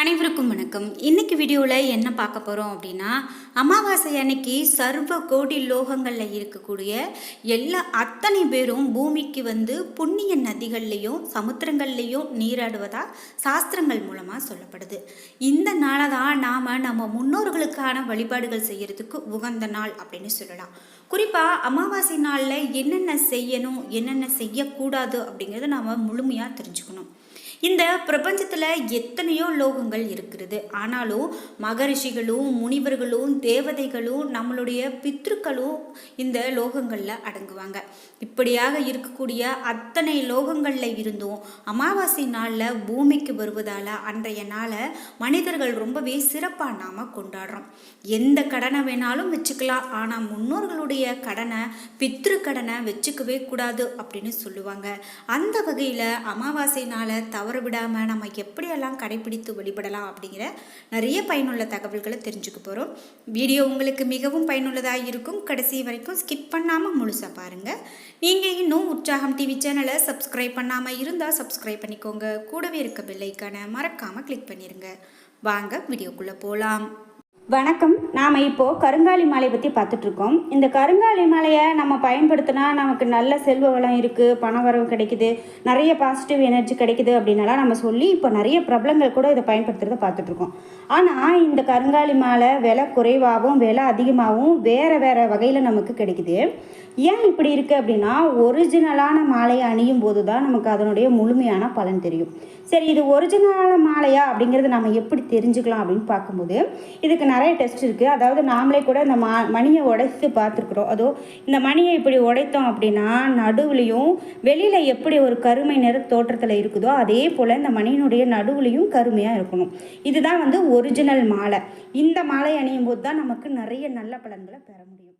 அனைவருக்கும் வணக்கம். இன்னைக்கு வீடியோவில் என்ன பார்க்க போகிறோம் அப்படின்னா அமாவாசை அன்னைக்கு சர்வ கோடி லோகங்களில் இருக்கக்கூடிய எல்லா அத்தனை பேரும் பூமிக்கு வந்து புண்ணிய நதிகள்லேயும் சமுத்திரங்கள்லையும் நீராடுவதாக சாஸ்திரங்கள் மூலமாக சொல்லப்படுது. இந்த நாளை தான் நாம் நம்ம முன்னோர்களுக்கான வழிபாடுகள் செய்கிறதுக்கு உகந்த நாள் அப்படின்னு சொல்லலாம். குறிப்பாக அமாவாசை நாளில் என்னென்ன செய்யணும் என்னென்ன செய்யக்கூடாது அப்படிங்கிறத நாம் முழுமையாக தெரிஞ்சுக்கணும். இந்த பிரபஞ்சத்தில் எத்தனையோ லோகங்கள் இருக்கிறது. ஆனாலும் மகரிஷிகளும் முனிவர்களும் தேவதைகளும் நம்மளுடைய பித்ருக்களும் இந்த லோகங்களில் அடங்குவாங்க. இப்படியாக இருக்கக்கூடிய அத்தனை லோகங்களில் இருந்தும் அமாவாசை நாளில் பூமிக்கு வருவதால் அன்றைய நாளை மனிதர்கள் ரொம்பவே சிறப்பாக நாம் கொண்டாடுறோம். எந்த கடனை வேணாலும் வச்சுக்கலாம். ஆனால் முன்னோர்களுடைய கடனை பித்ரு கடனை வச்சுக்கவே கூடாது அப்படின்னு சொல்லுவாங்க. அந்த வகையில் அமாவாசை நாளை தவறு விடாமல் நம்ம எப்படியெல்லாம் கடைபிடித்து வழிபடலாம் அப்படிங்கிற நிறைய பயனுள்ள தகவல்களை தெரிஞ்சுக்க போகிறோம் வீடியோ உங்களுக்கு மிகவும் பயனுள்ளதாக இருக்கும். கடைசி வரைக்கும் ஸ்கிப் பண்ணாமல் முழுசாக பாருங்கள் நீங்கள் இன்னும் உற்சாகம் டிவி சேனலை சப்ஸ்கிரைப் பண்ணாமல் இருந்தால் சப்ஸ்கிரைப் பண்ணிக்கோங்க. கூடவே இருக்க பில்லைக்கான மறக்காமல் கிளிக் பண்ணிடுங்க வாங்க வீடியோக்குள்ளே போகலாம் வணக்கம். நாம் இப்போது கருங்காலி மலை பற்றி பார்த்துட்ருக்கோம். இந்த கருங்காலி மலையை நம்ம பயன்படுத்தினா நமக்கு நல்ல செல்வ வளம் இருக்குது பண வரவு கிடைக்குது நிறைய பாசிட்டிவ் எனர்ஜி கிடைக்குது அப்படின்னலாம் நம்ம சொல்லி இப்போ நிறைய பிரபலங்கள் கூட இதை பயன்படுத்துறதை பார்த்துட்ருக்கோம். ஆனால் இந்த கருங்காலி மலை விலை குறைவாகவும் விலை அதிகமாகவும் வேறு வேறு வகையில் நமக்கு கிடைக்குது. ஏன் இப்படி இருக்குது அப்படின்னா ஒரிஜினலான மாலையை அணியும் போது தான் நமக்கு அதனுடைய முழுமையான பலன் தெரியும். சரி இது ஒரிஜினலான மாலையா அப்படிங்கிறது நம்ம எப்படி தெரிஞ்சுக்கலாம் அப்படின்னு பார்க்கும்போது இதுக்கு நிறைய டெஸ்ட் இருக்குது அதாவது நாமளே கூட இந்த மா மணியை உடைத்து பார்த்துருக்குறோம். அதோ இந்த மணியை இப்படி உடைத்தோம் அப்படின்னா நடுவுலையும் வெளியில் எப்படி ஒரு கருமை நிற தோற்றத்தில் இருக்குதோ அதே போல் இந்த மணியினுடைய நடுவுலையும் கருமையாக இருக்கணும். இதுதான் வந்து ஒரிஜினல் மாலை. இந்த மாலை அணியும் போது தான் நமக்கு நிறைய நல்ல பலன்களை பெற முடியும்.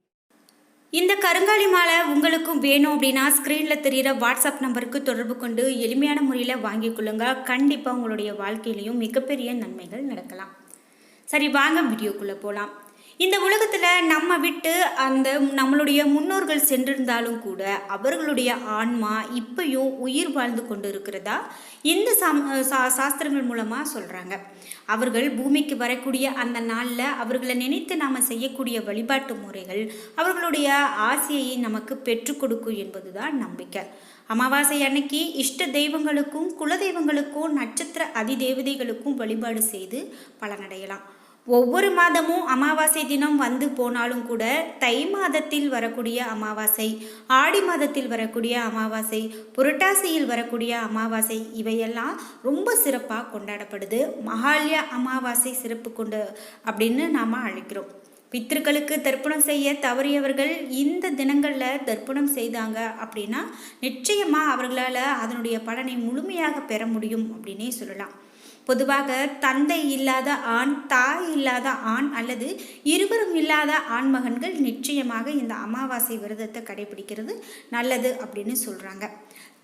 இந்த கருங்காலி மாலை உங்களுக்கும் வேணும் அப்படின்னா ஸ்க்ரீனில் தெரிகிற வாட்ஸ்அப் நம்பருக்கு தொடர்பு கொண்டு எளிமையான முறையில் வாங்கிக் கொள்ளுங்க. கண்டிப்பாக உங்களுடைய வாழ்க்கையிலையும் மிகப்பெரிய நன்மைகள் நடக்கலாம். சரி வாங்க வீடியோக்குள்ளே போகலாம் இந்த உலகத்தில் நம்ம விட்டு அந்த நம்மளுடைய முன்னோர்கள் சென்றிருந்தாலும் கூட அவர்களுடைய ஆன்மா இப்பயும் உயிர் வாழ்ந்து கொண்டு இருக்கிறதா இந்த சம் சா சாஸ்திரங்கள் மூலமாக சொல்கிறாங்க அவர்கள் பூமிக்கு வரக்கூடிய அந்த நாளில் அவர்களை நினைத்து நாம் செய்யக்கூடிய வழிபாட்டு முறைகள் அவர்களுடைய ஆசையை நமக்கு பெற்றுக் கொடுக்கும் என்பது தான் நம்பிக்கை. அமாவாசை அன்னைக்கு இஷ்ட தெய்வங்களுக்கும் குலதெய்வங்களுக்கும் நட்சத்திர அதிதேவதைகளுக்கும் வழிபாடு செய்து பலனடையலாம். ஒவ்வொரு மாதமும் அமாவாசை தினம் வந்து போனாலும் கூட தை மாதத்தில் வரக்கூடிய அமாவாசை ஆடி மாதத்தில் வரக்கூடிய அமாவாசை புரட்டாசியில் வரக்கூடிய அமாவாசை இவையெல்லாம் ரொம்ப சிறப்பாக கொண்டாடப்படுது. மகாலய அமாவாசை சிறப்பு கொண்டு அப்படின்னு நாம் அழைக்கிறோம். பித்திருக்களுக்கு தர்ப்பணம் செய்ய தவறியவர்கள் இந்த தினங்களில் தர்ப்பணம் செய்தாங்க அப்படின்னா நிச்சயமாக அவர்களால் அதனுடைய பலனை முழுமையாக பெற முடியும் அப்படின்னே சொல்லலாம். பொதுவாக தந்தை இல்லாத ஆண் தாய் இல்லாத ஆண் அல்லது இருவரும் இல்லாத ஆண்மகன்கள் நிச்சயமாக இந்த அமாவாசை விரதத்தை கடைபிடிக்கிறது நல்லது அப்படின்னு சொல்கிறாங்க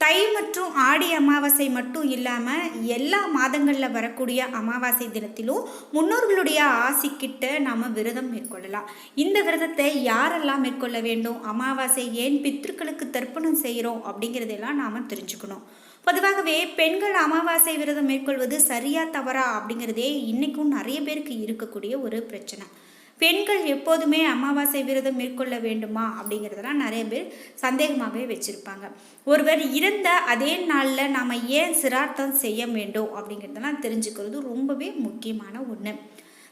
தை மற்றும் ஆடி அமாவாசை மட்டும் இல்லாமல் எல்லா மாதங்களில் வரக்கூடிய அமாவாசை தினத்திலும் முன்னோர்களுடைய ஆசிக்கிட்ட நாம் விரதம் மேற்கொள்ளலாம். இந்த விரதத்தை யாரெல்லாம் மேற்கொள்ள வேண்டும்? அமாவாசை ஏன் பித்ருக்களுக்கு தர்ப்பணம் செய்கிறோம் அப்படிங்கிறதெல்லாம் நாம் தெரிஞ்சுக்கணும். பொதுவாகவே பெண்கள் அமாவாசை விரதம் மேற்கொள்வது சரியா தவறா அப்படிங்கிறதே இன்றைக்கும் நிறைய பேருக்கு இருக்கக்கூடிய ஒரு பிரச்சனை. பெண்கள் எப்போதுமே அமாவாசை விரதம் மேற்கொள்ள வேண்டுமா அப்படிங்கிறதெல்லாம் நிறைய பேர் சந்தேகமாகவே வச்சுருப்பாங்க. ஒருவர் இறந்த அதே நாளில் நாம் ஏன் சிரார்த்தம் செய்ய வேண்டும் அப்படிங்கிறதெல்லாம் தெரிஞ்சுக்கிறது ரொம்பவே முக்கியமான ஒன்று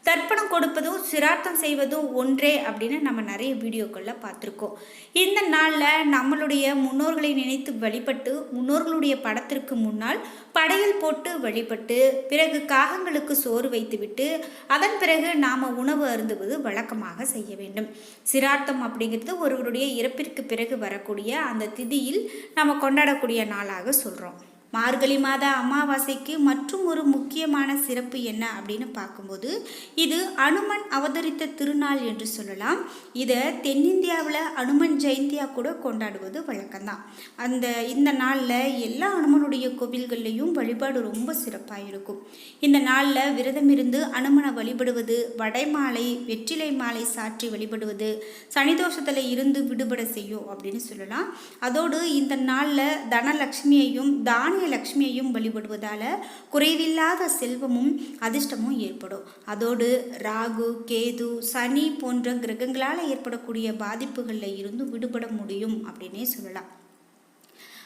தர்ப்பணம் கொடுப்பதும் சிரார்த்தம் செய்வதும் ஒன்றே அப்படின்னு நம்ம நிறைய வீடியோக்களில் பார்த்துருக்கோம். இந்த நாளில் நம்மளுடைய முன்னோர்களை நினைத்து வழிபட்டு முன்னோர்களுடைய படத்திற்கு முன்னால் படையல் போட்டு வழிபட்டு பிறகு காகங்களுக்கு சோறு வைத்துவிட்டு அதன் பிறகு நாம் உணவு அருந்துவது வழக்கமாக செய்ய வேண்டும். சிரார்த்தம் அப்படிங்கிறது ஒருவருடைய இறப்பிற்கு பிறகு வரக்கூடிய அந்த திதியில் நம்ம கொண்டாடக்கூடிய நாளாக சொல்கிறோம் மார்கழி மாத அமாவாசைக்கு மற்றும் ஒரு முக்கியமான சிறப்பு என்ன அப்படின்னு பார்க்கும்போது இது அனுமன் அவதரித்த திருநாள் என்று சொல்லலாம். இதை தென்னிந்தியாவில் அனுமன் ஜெயந்தியா கூட கொண்டாடுவது வழக்கம்தான். அந்த இந்த நாளில் எல்லா அனுமனுடைய கோவில்கள்லையும் வழிபாடு ரொம்ப சிறப்பாக இருக்கும். இந்த நாளில் விரதம் இருந்து அனுமனை வழிபடுவது வடைமாலை வெற்றிலை மாலை சாற்றி வழிபடுவது சனிதோஷத்தில் இருந்து விடுபட செய்யும் அப்படின்னு சொல்லலாம். அதோடு இந்த நாளில் தனலட்சுமியையும் தான தானிய லக்ஷ்மியையும் வழிபடுவதால் குறைவில்லாத செல்வமும் அதிர்ஷ்டமும் ஏற்படும். அதோடு ராகு கேது சனி போன்ற கிரகங்களால் ஏற்படக்கூடிய பாதிப்புகளில் இருந்து விடுபட முடியும் அப்படின்னே சொல்லலாம்.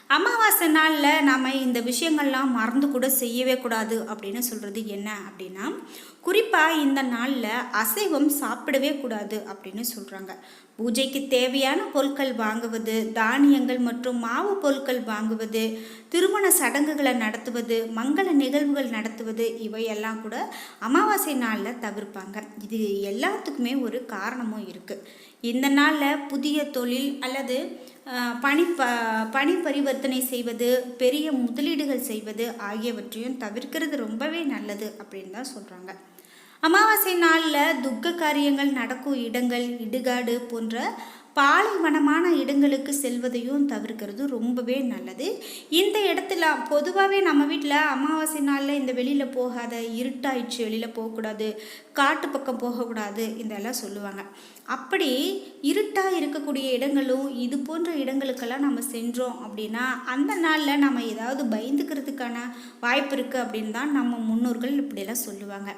அமாவாசை நாளில் நாம் இந்த விஷயங்கள்லாம் மறந்து கூட செய்யவே கூடாது அப்படின்னு சொல்கிறது என்ன அப்படின்னா குறிப்பாக இந்த நாளில் அசைவம் சாப்பிடவே கூடாது அப்படின்னு சொல்கிறாங்க பூஜைக்கு தேவையான பொருட்கள் வாங்குவது தானியங்கள் மற்றும் மாவு பொருட்கள் வாங்குவது திருமண சடங்குகளை நடத்துவது மங்கள நிகழ்வுகள் நடத்துவது இவையெல்லாம் கூட அமாவாசை நாளில் தவிர்ப்பாங்க. இது எல்லாத்துக்குமே ஒரு காரணமும் இருக்குது இந்த நாளில் புதிய தொழில் அல்லது பணி ப பணி பரிவர்த்தனை செய்வது பெரிய முதலீடுகள் செய்வது ஆகியவற்றையும் தவிர்க்கிறது ரொம்பவே நல்லது அப்படின்னு தான் சொல்கிறாங்க அமாவாசை நாளில் துக்க காரியங்கள் நடக்கும் இடங்கள் இடுகாடு போன்ற பாலைவனமான இடங்களுக்கு செல்வதையும் தவிர்க்கிறது ரொம்பவே நல்லது. இந்த இடத்துல பொதுவாகவே நம்ம வீட்டில் அமாவாசை நாளில் இந்த வெளியில் போகாத இருட்டாயிடுச்சு வெளியில் போகக்கூடாது காட்டு பக்கம் போகக்கூடாது இதெல்லாம் சொல்லுவாங்க. அப்படி இருட்டாக இருக்கக்கூடிய இடங்களும் இது போன்ற இடங்களுக்கெல்லாம் நம்ம சென்றோம் அப்படின்னா அந்த நாளில் நம்ம ஏதாவது பயந்துக்கிறதுக்கான வாய்ப்பு இருக்குது அப்படின்னு தான் நம்ம முன்னோர்கள் இப்படியெல்லாம் சொல்லுவாங்க.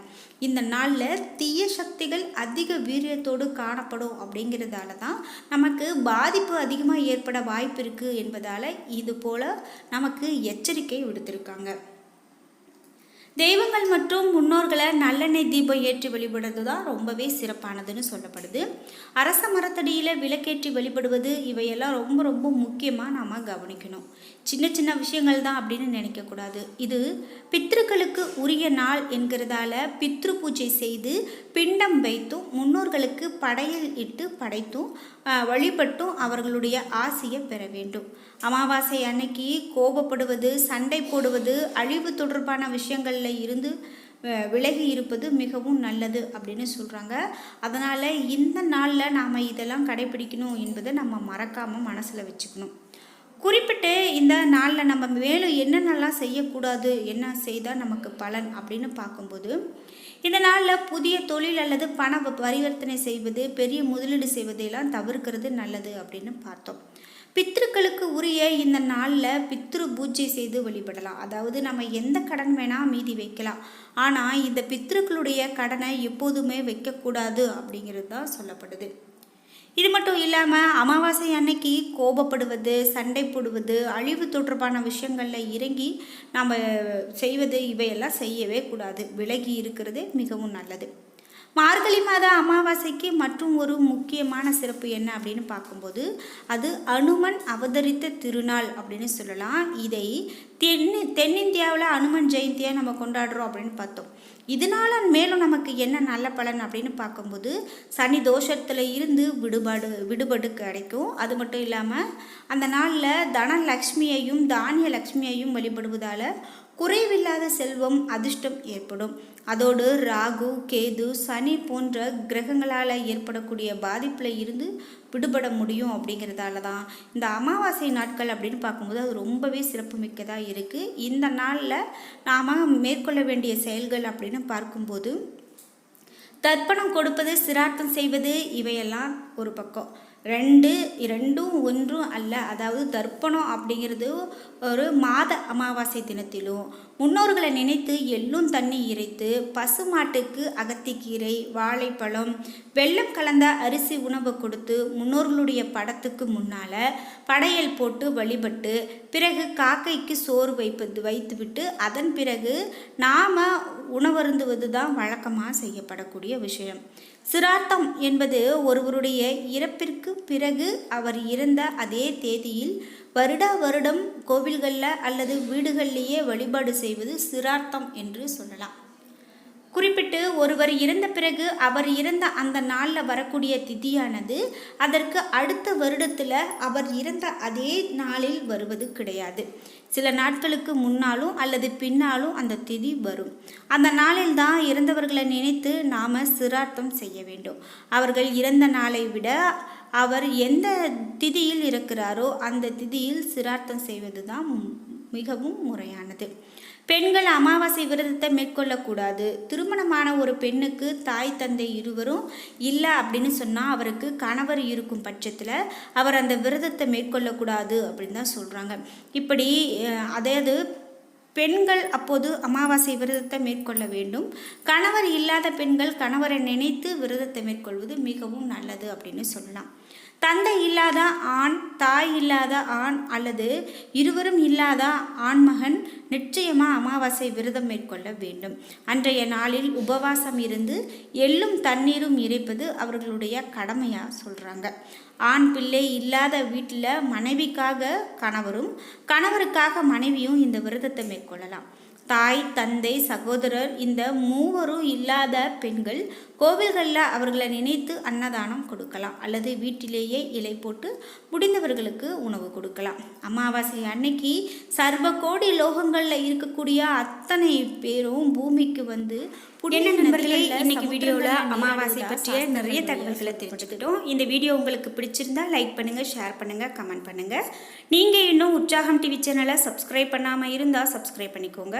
இந்த நாளில் தீய சக்திகள் அதிக வீரியத்தோடு காணப்படும் அப்படிங்கிறதால தான் நமக்கு பாதிப்பு அதிகமாக ஏற்பட வாய்ப்பு இருக்குது என்பதால் இது போல் நமக்கு எச்சரிக்கை விடுத்திருக்காங்க. தெய்வங்கள் மற்றும் முன்னோர்களை நல்லெண்ணெய் தீபம் ஏற்றி வழிபடுறது தான் ரொம்பவே சிறப்பானதுன்னு சொல்லப்படுது. அரச மரத்தடியில் விளக்கேற்றி வழிபடுவது இவையெல்லாம் ரொம்ப ரொம்ப முக்கியமாக நாம் கவனிக்கணும். சின்ன சின்ன விஷயங்கள் தான் அப்படின்னு நினைக்கக்கூடாது இது பித்ருக்களுக்கு உரிய நாள் என்கிறதால பித்ரு பூஜை செய்து பிண்டம் வைத்தும் முன்னோர்களுக்கு படையல் இட்டு படைத்தும் வழிபட்டும் அவர்களுடைய ஆசையை பெற வேண்டும். அமாவாசை அன்னைக்கு கோபப்படுவது சண்டை போடுவது அழிவு தொடர்பான விஷயங்களில் இருந்து விலகி இருப்பது மிகவும் நல்லது அப்படின்னு சொல்கிறாங்க அதனால் இந்த நாளில் நாம் இதெல்லாம் கடைபிடிக்கணும் என்பதை நம்ம மறக்காமல் மனசில் வச்சுக்கணும். குறிப்பிட்டு இந்த நாளில் நம்ம மேலும் என்னென்னலாம் செய்யக்கூடாது என்ன செய்தால் நமக்கு பலன் அப்படின்னு பார்க்கும்போது இந்த நாளில் புதிய தொழில் அல்லது பண பரிவர்த்தனை செய்வது பெரிய முதலீடு செய்வதையெல்லாம் தவிர்க்கிறது நல்லது அப்படின்னு பார்த்தோம். பித்திருக்களுக்கு உரிய இந்த நாளில் பித்ரு பூஜை செய்து வழிபடலாம். அதாவது நம்ம எந்த கடன் வேணால் மீதி வைக்கலாம். ஆனால் இந்த பித்திருக்களுடைய கடனை எப்போதுமே வைக்கக்கூடாது அப்படிங்கிறது தான் சொல்லப்படுது. இது மட்டும் இல்லாமல் அமாவாசை அன்னைக்கு கோபப்படுவது சண்டை போடுவது அழிவு தொடர்பான விஷயங்களில் இறங்கி நம்ம செய்வது இவையெல்லாம் செய்யவே கூடாது. விலகி இருக்கிறதே மிகவும் நல்லது. மார்கழி மாத அமாவாசைக்கு மற்றும் ஒரு முக்கியமான சிறப்பு என்ன அப்படின்னு பார்க்கும்போது அது அனுமன் அவதரித்த திருநாள் அப்படின்னு சொல்லலாம். இதை தென் தென்னிந்தியாவில் அனுமன் ஜெயந்தியாக நம்ம கொண்டாடுறோம் அப்படின்னு பார்த்தோம். இதனால மேலும் நமக்கு என்ன நல்ல பலன் அப்படின்னு பார்க்கும்போது சனி தோஷத்தில் இருந்து விடுபாடு விடுபடு கிடைக்கும். அது மட்டும் இல்லாமல் அந்த நாளில் தனலக்ஷ்மியையும் தானிய லக்ஷ்மியையும் வழிபடுவதால் குறைவில்லாத செல்வம் அதிர்ஷ்டம் ஏற்படும். அதோடு ராகு கேது சனி போன்ற கிரகங்களால் ஏற்படக்கூடிய பாதிப்பில் இருந்து விடுபட முடியும் அப்படிங்கிறதால தான் இந்த அமாவாசை நாட்கள் அப்படின்னு பார்க்கும்போது அது ரொம்பவே சிறப்புமிக்கதாக இருக்குது இந்த நாளில் நாம் மேற்கொள்ள வேண்டிய செயல்கள் அப்படின்னு பார்க்கும்போது தர்ப்பணம் கொடுப்பது சிரார்த்தம் செய்வது இவையெல்லாம் ஒரு பக்கம். ரெண்டு ரெண்டும் ஒன்றும் அல்ல. அதாவது தர்ப்பணம் அப்படிங்கிறது ஒரு மாத அமாவாசை தினத்திலும். முன்னோர்களை நினைத்து எள்ளும் தண்ணி இறைத்து பசுமாட்டுக்கு அகத்திக்கீரை வாழைப்பழம் வெள்ளம் கலந்த அரிசி உணவு கொடுத்து முன்னோர்களுடைய படத்துக்கு முன்னால் படையல் போட்டு வழிபட்டு பிறகு காக்கைக்கு சோறு வைப்பது வைத்துவிட்டு அதன் பிறகு நாம் உணவருந்துவது தான் வழக்கமாக செய்யப்படக்கூடிய விஷயம். சிரார்த்தம் என்பது ஒருவருடைய இறப்பிற்கு பிறகு அவர் இறந்த அதே தேதியில் வருடா வருடம் கோவில்களில் அல்லது வீடுகளிலேயே வழிபாடு செய்வது சிரார்த்தம் என்று சொல்லலாம். குறிப்பிட்டு ஒருவர் இறந்த பிறகு அவர் இறந்த அந்த நாளில் வரக்கூடிய திதியானது அதற்கு அடுத்த வருடத்தில் அவர் இறந்த அதே நாளில் வருவது கிடையாது. சில நாட்களுக்கு முன்னாலும் அல்லது பின்னாலும் அந்த திதி வரும். அந்த நாளில் தான் இறந்தவர்களை நினைத்து நாம் சிரார்த்தம் செய்ய வேண்டும். அவர்கள் இறந்த நாளை விட அவர் எந்த திதியில் இருக்கிறாரோ அந்த திதியில் சிரார்த்தம் செய்வது தான் மிகவும் முறையானது. பெண்கள் அமாவாசை விரதத்தை மேற்கொள்ளக்கூடாது. திருமணமான ஒரு பெண்ணுக்கு தாய் தந்தை இருவரும் இல்லை அப்படின்னு சொன்னால் அவருக்கு கணவர் இருக்கும் பட்சத்தில் அவர் அந்த விரதத்தை மேற்கொள்ளக்கூடாது அப்படின்னு தான் சொல்கிறாங்க இப்படி அதாவது பெண்கள் அப்போது அமாவாசை விரதத்தை மேற்கொள்ள வேண்டும். கணவர் இல்லாத பெண்கள் கணவரை நினைத்து விரதத்தை மேற்கொள்வது மிகவும் நல்லது அப்படின்னு சொல்லலாம். தந்தை இல்லாத ஆண் தாய் இல்லாத ஆண் அல்லது இருவரும் இல்லாத ஆண்மகன் நிச்சயமாக அமாவாசை விரதம் மேற்கொள்ள வேண்டும். அன்றைய நாளில் உபவாசம் இருந்து எள்ளும் தண்ணீரும் இறைப்பது அவர்களுடைய கடமையாக சொல்கிறாங்க ஆண் பிள்ளை இல்லாத வீட்டில் மனைவிக்காக கணவரும் கணவருக்காக மனைவியும் இந்த விரதத்தை மேற்கொள்ளலாம். தாய் தந்தை சகோதரர் இந்த மூவரும் இல்லாத பெண்கள் கோவில்களில் அவர்களை நினைத்து அன்னதானம் கொடுக்கலாம் அல்லது வீட்டிலேயே இலை போட்டு முடிந்தவர்களுக்கு உணவு கொடுக்கலாம். அமாவாசை அன்னைக்கு சர்வ கோடி லோகங்களில் இருக்கக்கூடிய அத்தனை பேரும் பூமிக்கு வந்து என்ன நண்பர்களே இன்னைக்கு வீடியோவில் அமாவாசை பற்றிய நிறைய தகவல்களை. தெரிஞ்சுக்கிட்டோம். இந்த வீடியோ உங்களுக்கு பிடிச்சிருந்தா லைக் பண்ணுங்க ஷேர் பண்ணுங்க கமெண்ட் பண்ணுங்க. நீங்க இன்னும் உற்சாகம் டிவி சேனலை சப்ஸ்கிரைப் பண்ணாம இருந்தா சப்ஸ்கிரைப் பண்ணிக்கோங்க.